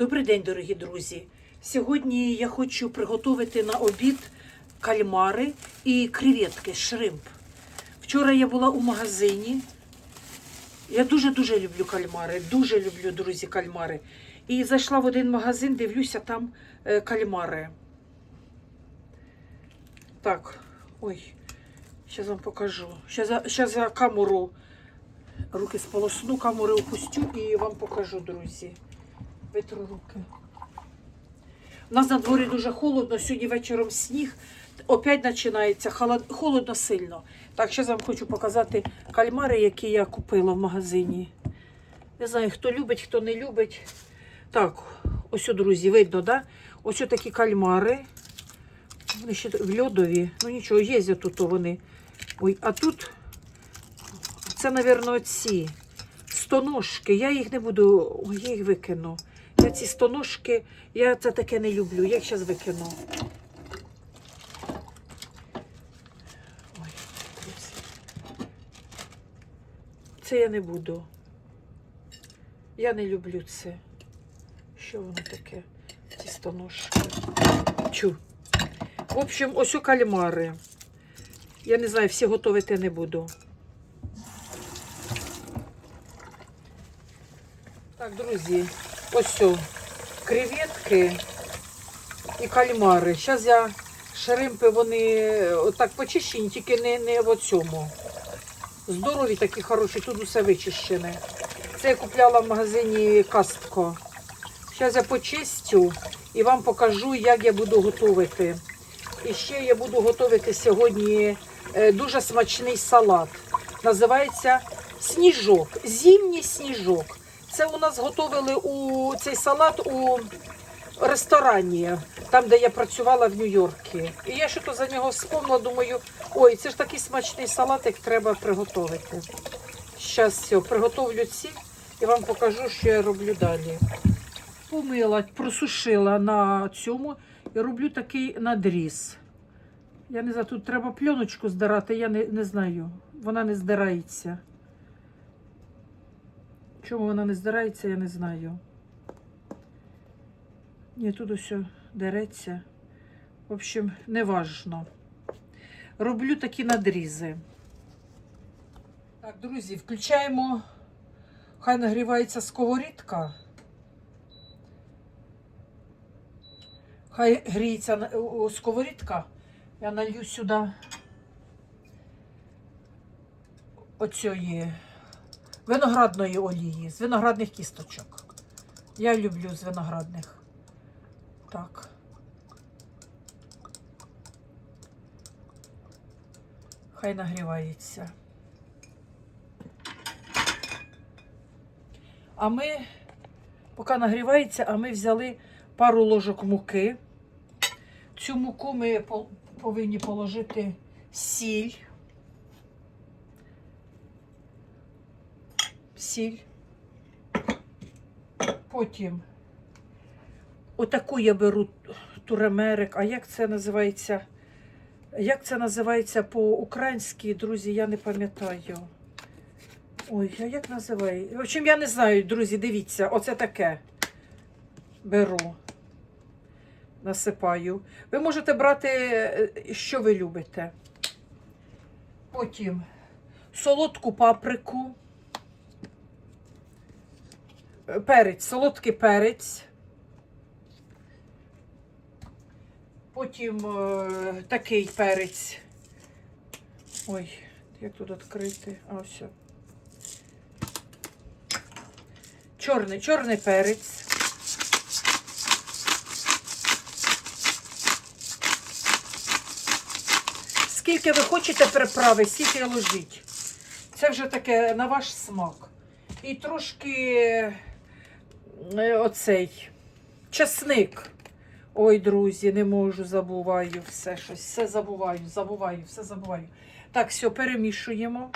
Добрий день, дорогі друзі. Сьогодні я хочу приготувати на обід кальмари і креветки, шримп. Вчора я була у магазині. Я дуже-дуже люблю кальмари. Дуже люблю, друзі, кальмари. І зайшла в один магазин, дивлюся, там е, кальмари. Так, ой, зараз вам покажу. Зараз за камеру руки сполосну, камеру опустю і вам покажу, друзі. Витру руки. У нас на дворі дуже холодно, сьогодні вечором сніг. Опять починається холодно сильно. Так, зараз вам хочу показати кальмари, які я купила в магазині. Не знаю, хто любить, хто не любить. Так, ось, друзі, видно, да? Ось такі кальмари. Вони ще в льодові. Ну нічого, є тут вони. Ой, а тут це, мабуть, ці стоножки. Я їх не буду, я їх викину. Я ці стоножки, я це таке не люблю. Я їх зараз викину. Ой. Це я не буду. Я не люблю це. Що воно таке? Ці стоножки. Чу. В общем, ось у кальмари. Я не знаю, всі готувати не буду. Так, друзі, ось креветки і кальмари. Зараз я шримпи, вони отак почищені, тільки не, не в цьому. Здорові такі хороші, тут усе вичищене. Це я купляла в магазині Кастко. Зараз я почистю і вам покажу, як я буду готувати. І ще я буду готувати сьогодні е, дуже смачний салат. Називається сніжок. Зимній сніжок. Це у нас готували у цей салат у ресторані, там, де я працювала в Нью-Йорку. І я що то за нього вспомнила, думаю, ой, це ж такий смачний салат, як треба приготувати. Зараз все, приготовлю ці і вам покажу, що я роблю далі. Помила, просушила на цьому і роблю такий надріз. Я не знаю, тут треба пленочку здирати, я не, не знаю. Вона не здирається. Чому вона не здирається, я не знаю. Ні, тут усе дереться. В общем, неважно. Роблю такі надрізи. Так, друзі, включаємо. Хай нагрівається сковорідка. Хай гріється сковорідка. Я налью сюди оцієї виноградної олії, з виноградних кісточок. Я люблю з виноградних. Так. Хай нагрівається. А ми, поки нагрівається, а ми взяли пару ложок муки. Цю муку ми повинні положити сіль. Сіль. Потім отаку я беру туремерик. А як це називається? Як це називається по-українськи, друзі, я не пам'ятаю. Ой, а як називає? В общем, я не знаю, друзі, дивіться, оце таке беру, насипаю. Ви можете брати, е, що ви любите. Потім солодку паприку. Перець, солодкий перець. Потім е, такий перець. Ой, як тут відкрити? А, все. Чорний, чорний перець. Скільки ви хочете приправи, стільки ложіть. Це вже таке на ваш смак. І трошки оцей часник. Ой, друзі, не можу, забуваю все щось. Все забуваю, забуваю, все забуваю. Так, все, перемішуємо.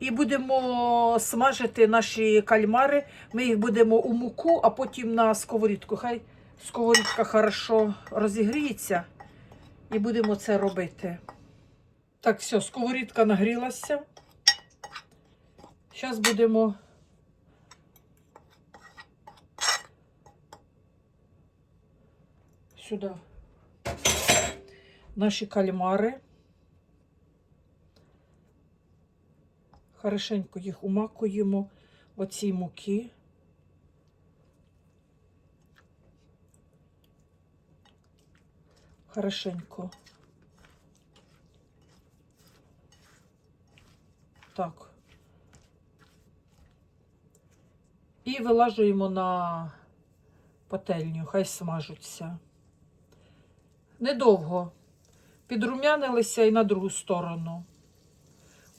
І будемо смажити наші кальмари. Ми їх будемо у муку, а потім на сковорідку. Хай сковорідка хорошо розігріється. І будемо це робити. Так, все, сковорідка нагрілася. Зараз будемо сюди наші кальмари. Хорошенько їх умакуємо в оцій муки. Хорошенько. Так. І вилажуємо на пательню, хай смажуться. Недовго. Підрумянилися і на другу сторону.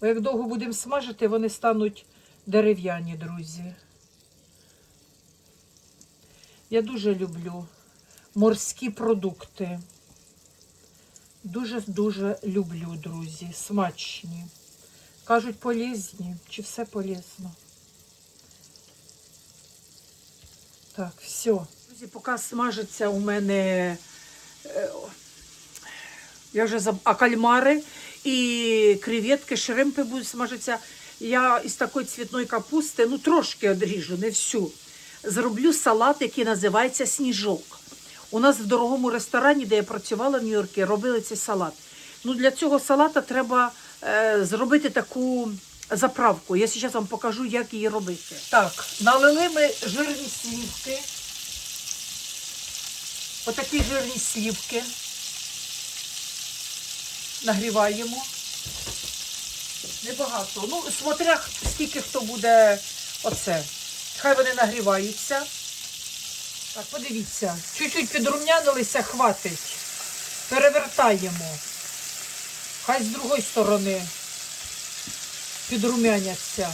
Бо як довго будемо смажити, вони стануть дерев'яні, друзі. Я дуже люблю морські продукти. Дуже-дуже люблю, друзі. Смачні. Кажуть, полезні. Чи все полезно? Так, все. Друзі, поки смажиться у мене я вже заб... а кальмари і креветки, шримпи будуть смажитися. Я із такої цвітної капусти, ну трошки одріжу, не всю. Зроблю салат, який називається сніжок. У нас в дорогому ресторані, де я працювала в Нью-Йорку, робили цей салат. Ну, для цього салата треба е, зробити таку заправку. Я зараз вам покажу, як її робити. Так, налили ми жирні слівки. Отакі жирні слівки. Нагріваємо. Небагато. Ну, смотря скільки хто буде оце. Хай вони нагріваються. Так, подивіться. Чуть-чуть підрумнянилися, хватить. Перевертаємо. Хай з другої сторони підрумяняться.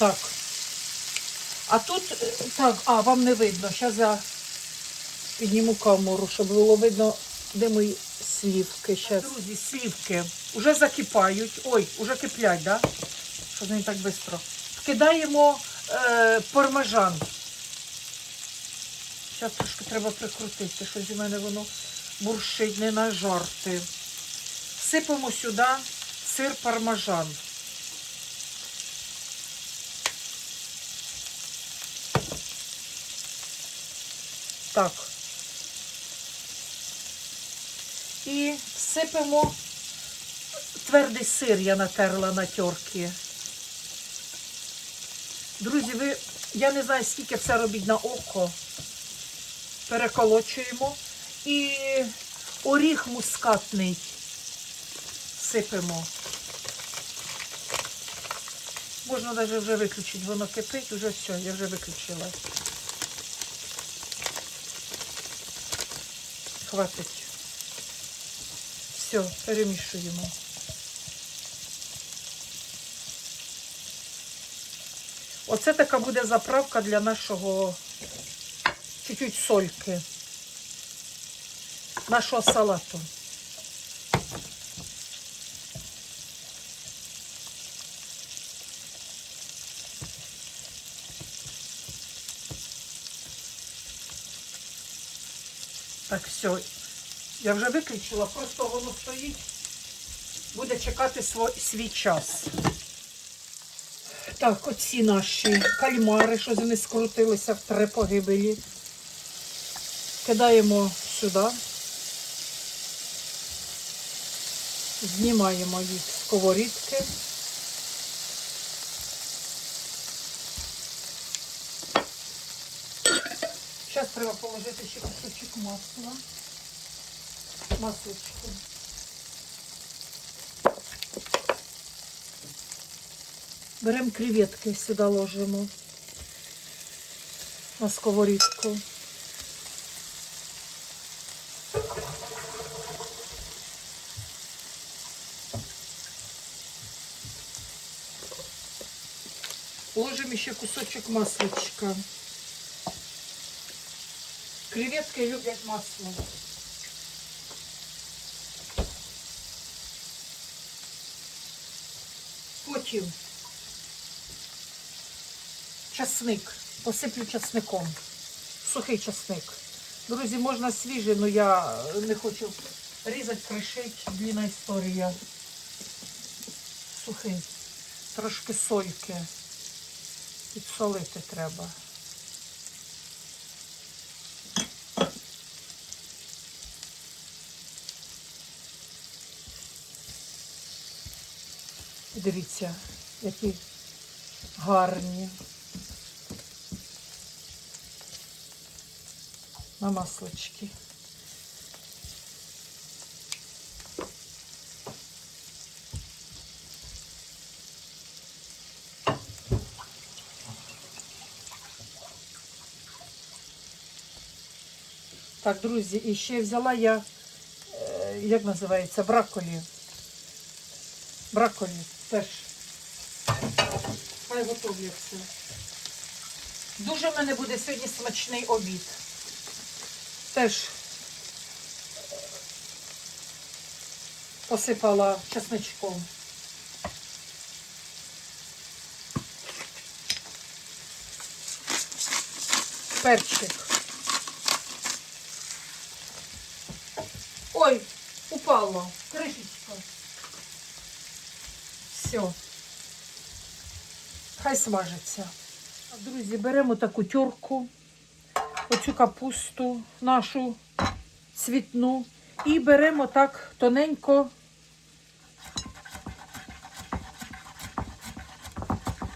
Так. А тут, е, так, а, вам не видно. Зараз я підніму камеру, щоб було видно, де мої слівки. Щас. Друзі, слівки вже закипають. Ой, вже киплять, да? Що вони так швидко. Вкидаємо е, пармежан. Зараз трошки треба прикрутити, щось у мене воно буршить, не на жарти. Сипемо сюди сир пармежан. Так. І сипемо твердий сир, я натерла на терки. Друзі, ви, я не знаю, скільки це робіть на око. Переколочуємо. І оріх мускатний сипемо. Можна навіть вже виключити, воно кипить, вже все, я вже виключила. Хватить. Все, перемішуємо. Оце така буде заправка для нашого чуть-чуть сольки. Нашого салату. Так, все. Я вже виключила, просто воно стоїть, буде чекати свій час. Так, оці наші кальмари, що вони скрутилися в три погибелі. Кидаємо сюди. Знімаємо їх з сковорідки. Зараз треба положити ще кусочок масла. Масличко. Беремо креветки, сюди ложимо на сковорідку. Ложимо ще кусочок масличка. Креветки люблять масло. Потім часник. Посиплю часником. Сухий часник. Друзі, можна свіжий, але я не хочу різати, кришить. Длінна історія. Сухий. Трошки сольки. Підсолити треба. Дивіться, які гарні. На маслочки. Так, друзі, і ще взяла я, е, як називається, бракколі. Бракколі теж. Хай готовляться. Дуже в мене буде сьогодні смачний обід. Теж посипала чесничком. Перчик. Ой, упало. Кришечка. Все. Хай смажиться. Друзі, беремо таку тюрку, оцю капусту нашу цвітну і беремо так тоненько.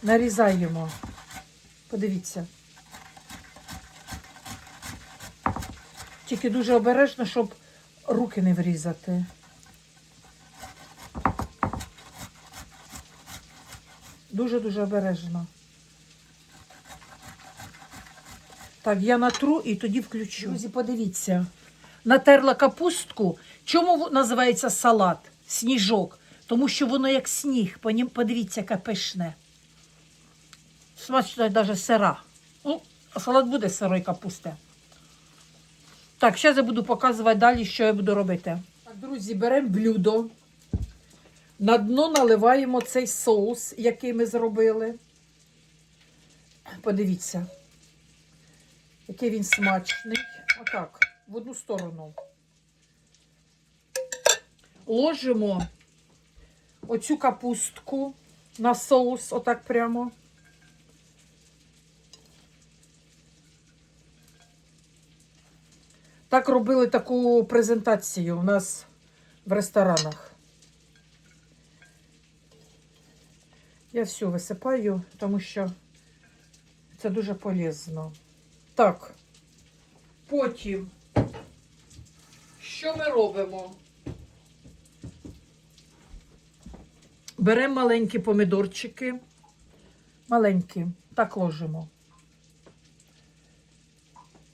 Нарізаємо. Подивіться. Тільки дуже обережно, щоб руки не врізати. Дуже-дуже обережно. Так, я натру і тоді включу. Друзі, подивіться. Натерла капустку. Чому називається салат? Сніжок. Тому що воно як сніг. Подивіться, яке пишне. Смачно навіть сира. Ну, а салат буде з сирої капусти. Так, зараз я буду показувати далі, що я буду робити. Так, друзі, беремо блюдо. На дно наливаємо цей соус, який ми зробили. Подивіться, який він смачний. Отак, в одну сторону. Ложимо оцю капустку на соус, отак прямо. Так робили таку презентацію у нас в ресторанах. Я все висипаю, тому що це дуже полезно. Так, потім, що ми робимо? Беремо маленькі помідорчики. Маленькі, так ложимо.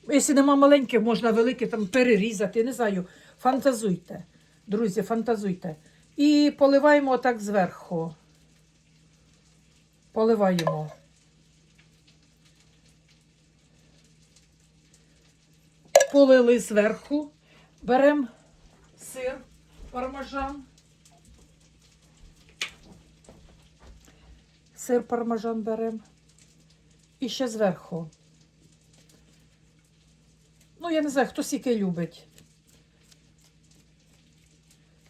Якщо нема маленьких, можна великі там перерізати, не знаю. Фантазуйте. Друзі, фантазуйте. І поливаємо отак зверху. Поливаємо. Полили зверху. Беремо сир пармажан. Сир пармажан беремо. І ще зверху. Ну, я не знаю, хто скільки любить.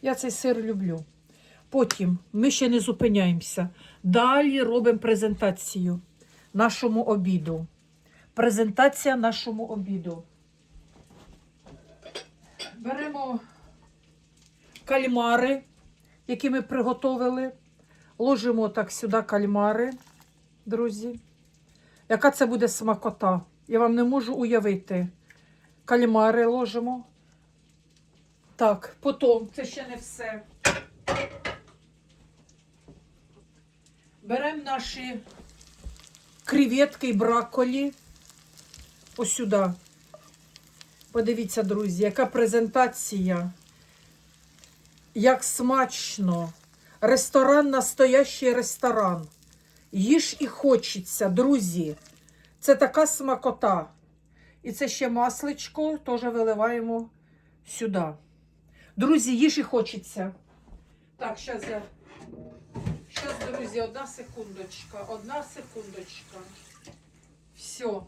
Я цей сир люблю. Потім ми ще не зупиняємося. Далі робимо презентацію нашому обіду. Презентація нашому обіду. Беремо кальмари, які ми приготовили. Ложимо так сюди кальмари, друзі. Яка це буде смакота? Я вам не можу уявити. Кальмари ложимо. Так, потім, це ще не все. Беремо наші креветки і бракколі. Ось сюди. Подивіться, друзі, яка презентація. Як смачно. Ресторан настоящий ресторан. Їж і хочеться, друзі. Це така смакота. І це ще масличко теж виливаємо сюди. Друзі, їж і хочеться. Так, зараз я. Друзі, одна секундочка. Одна секундочка. Все.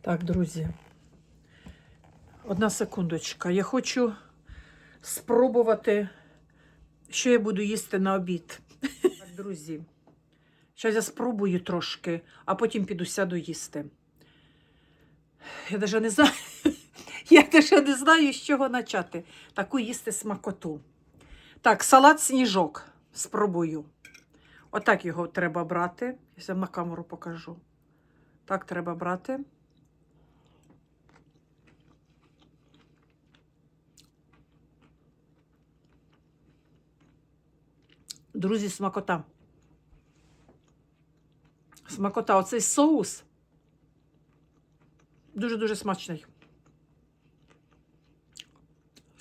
Так, друзі. Одна секундочка. Я хочу спробувати що я буду їсти на обід. Так, друзі. Зараз я спробую трошки, а потім піду сяду їсти. Я навіть не знаю, я навіть не знаю, з чого почати. Таку їсти смакоту. Так, салат сніжок. Спробую. Отак його треба брати. Я вам на камеру покажу. Так треба брати. Друзі, смакота. Смакота, оцей соус дуже-дуже смачний.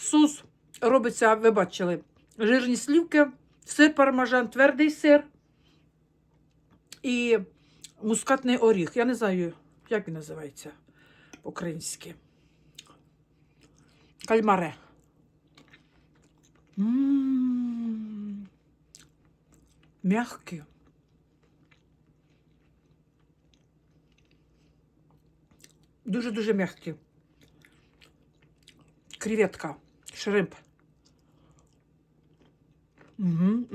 Соус робиться, ви бачили, жирні слівки, сир пармажан, твердий сир і мускатний оріх. Я не знаю, як він називається по-українськи. Кальмаре. Мягкий. Дуже-дуже мягкий. Креветка, шримп. М.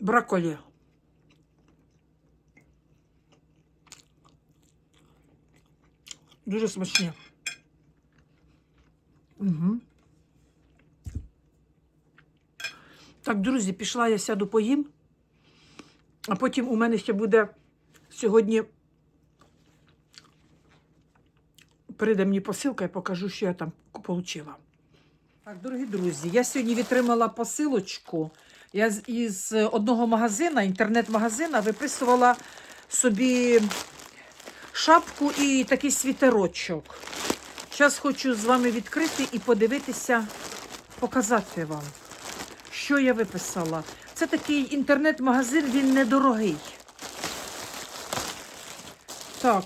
Брокколі. Дуже смачні. Угу. Так, друзі, пішла я сяду поїм, а потім у мене ще буде сьогодні. Прийде мені посилка, я покажу, що я там отримала. Так, дорогі друзі, я сьогодні відтримала посилочку. Я із одного магазина, інтернет-магазина, виписувала собі шапку і такий світерочок. Зараз хочу з вами відкрити і подивитися, показати вам, що я виписала. Це такий інтернет-магазин, він недорогий. Так,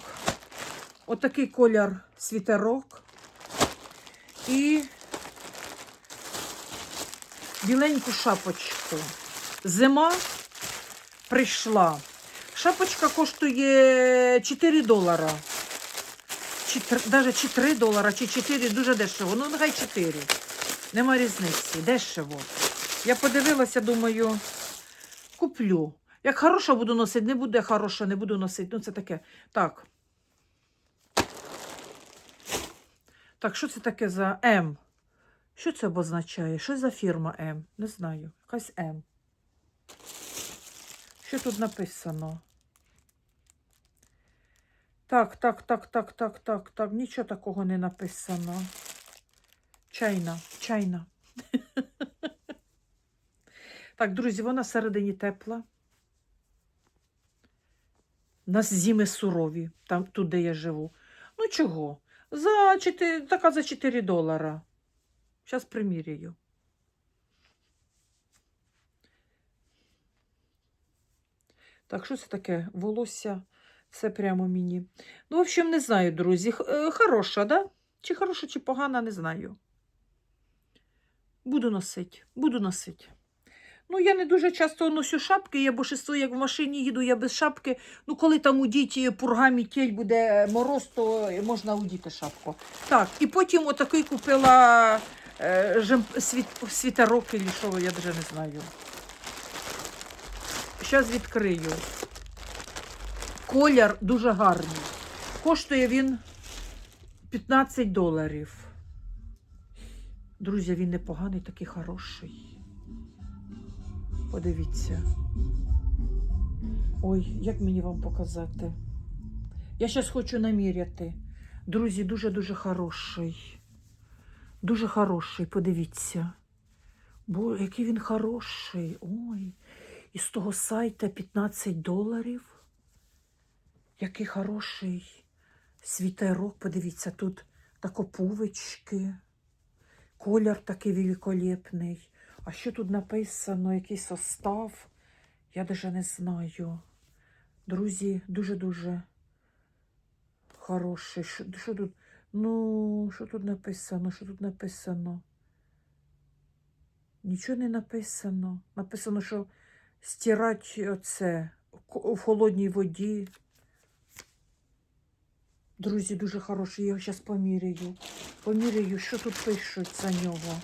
отакий колір світерок. І біленьку шапочку. Зима прийшла. Шапочка коштує 4 долара. Даже чи 3 долара, чи 4, дуже дешево. Ну, нехай 4. Нема різниці. Дешево. Я подивилася, думаю, куплю. Як хороша буду носити, не буде хороша, не буду носити. Ну, це таке. Так. Так, що це таке за М? Що це обозначає? Що за фірма М? Не знаю. Якась М. Що тут написано? Так, так, так, так, так, так, так. Нічого такого не написано. Чайна, чайна. Так, друзі, вона всередині тепла. Нас зими сурові, там, тут, де я живу. Ну чого? За 4, така за 4 долара. Зараз приміряю. Так, що це таке? Волосся, все прямо мені. Ну, в общем, не знаю, друзі. Е, Хороша, да? Чи хороша, чи погана, не знаю. Буду носити, буду носити. Ну, я не дуже часто ношу шапки, я бо як в машині їду, я без шапки. Ну, коли там у діті пурга мітель буде мороз, то можна удіти шапку. Так, і потім отакий купила е, жем, світ, світерок, чи що, я навіть не знаю. Зараз відкрию. Колір дуже гарний. Коштує він 15 доларів. Друзі, він непоганий, такий хороший. Подивіться. Ой, як мені вам показати? Я зараз хочу наміряти. Друзі, дуже-дуже хороший. Дуже хороший, подивіться. Бо який він хороший. Ой. Із того сайта 15 доларів. Який хороший світерок. Подивіться, тут такопувички. Колір такий великолепний. А що тут написано? Який состав? Я навіть не знаю. Друзі, дуже-дуже хороший. Що, що тут? Ну, що тут написано? Що тут написано? Нічого не написано. Написано, що стирати оце в холодній воді. Друзі, дуже хороший. Я його зараз поміряю. Поміряю, що тут пишуть за нього.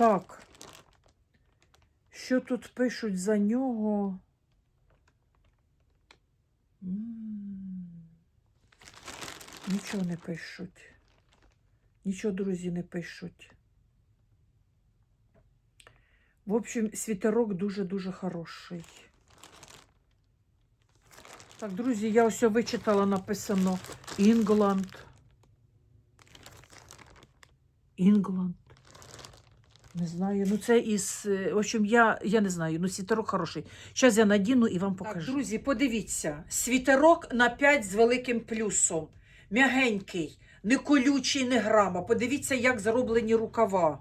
Так. Що тут пишуть за нього? М. Нічого не пишуть. Нічого, друзі, не пишуть. В общем, світерок дуже-дуже хороший. Так, друзі, я ось вичитала, написано Інгланд. Інгланд. Не знаю. Ну, це із. е, В общем, я, я не знаю. Ну, світерок хороший. Зараз я надіну і вам покажу. Так, друзі, подивіться. Світерок на 5 з великим плюсом. М'ягенький, не колючий, не грама. Подивіться, як зроблені рукава.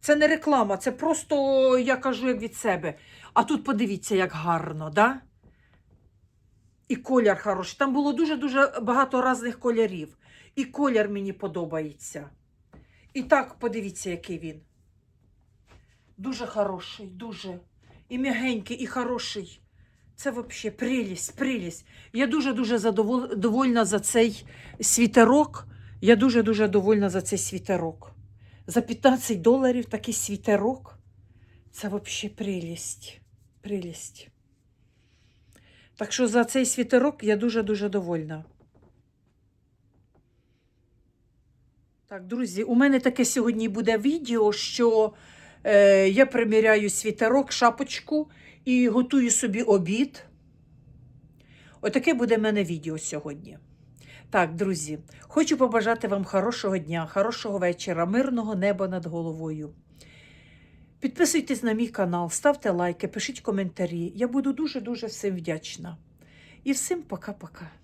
Це не реклама, це просто я кажу як від себе. А тут подивіться, як гарно, да? І колір хороший. Там було дуже-дуже багато різних кольорів. І колір мені подобається. І так, подивіться, який він. Дуже хороший, дуже. І м'ягенький, і хороший. Це взагалі прелість, прелість. Я дуже-дуже задовол- довольна за цей світерок. Я дуже-дуже довольна за цей світерок. За 15 доларів такий світерок. Це взагалі прелість. Прелість. Так що за цей світерок я дуже-дуже довольна. Так, друзі, у мене таке сьогодні буде відео, що е, я приміряю світерок, шапочку і готую собі обід. Отаке буде в мене відео сьогодні. Так, друзі, хочу побажати вам хорошого дня, хорошого вечора, мирного неба над головою. Підписуйтесь на мій канал, ставте лайки, пишіть коментарі. Я буду дуже-дуже всім вдячна. І всім пока-пока.